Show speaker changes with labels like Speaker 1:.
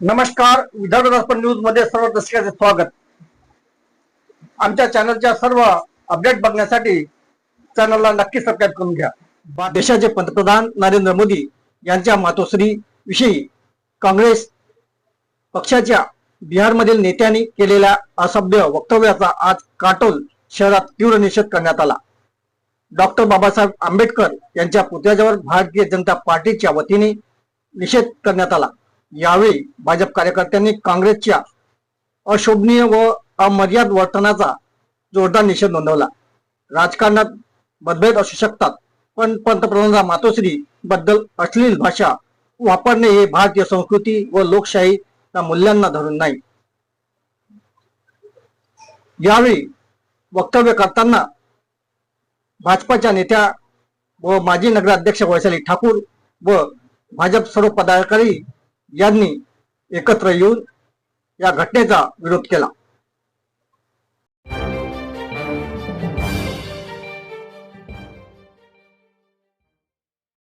Speaker 1: नमस्कार विदर्भ दर्पण न्यूजमध्ये सर्व दर्शकांचे स्वागत. आमच्या चॅनलच्या सर्व अपडेट बघण्यासाठी चॅनलला नक्की सबस्क्राईब करून घ्या. देशाचे पंतप्रधान नरेंद्र मोदी यांच्या मातोश्री विषयी काँग्रेस पक्षाच्या बिहारमधील नेत्यांनी केलेल्या असभ्य वक्तव्याचा आज काटोल शहरात तीव्र निषेध करण्यात आला. डॉक्टर बाबासाहेब आंबेडकर यांच्या पुतळ्याजवळ भारतीय जनता पार्टीच्या वतीने निषेध करण्यात आला. यावेळी भाजप कार्यकर्त्यांनी काँग्रेसच्या अशोभनीय व अमर्याद वर्तनाचा जोरदार निषेध नोंदवला. राजकारणात मतभेद असू शकतात पण पंतप्रधानांचा मातोश्री बद्दल अश्लील भाषा वापरणे हे भारतीय संस्कृती व लोकशाही मूल्यांना धरून नाही. यावेळी वक्तव्य करताना भाजपाच्या नेत्या व माजी नगराध्यक्ष वैशाली ठाकूर व भाजप सर्व पदाधिकारी यांनी एकत्र येऊन या घटनेचा विरोध केला.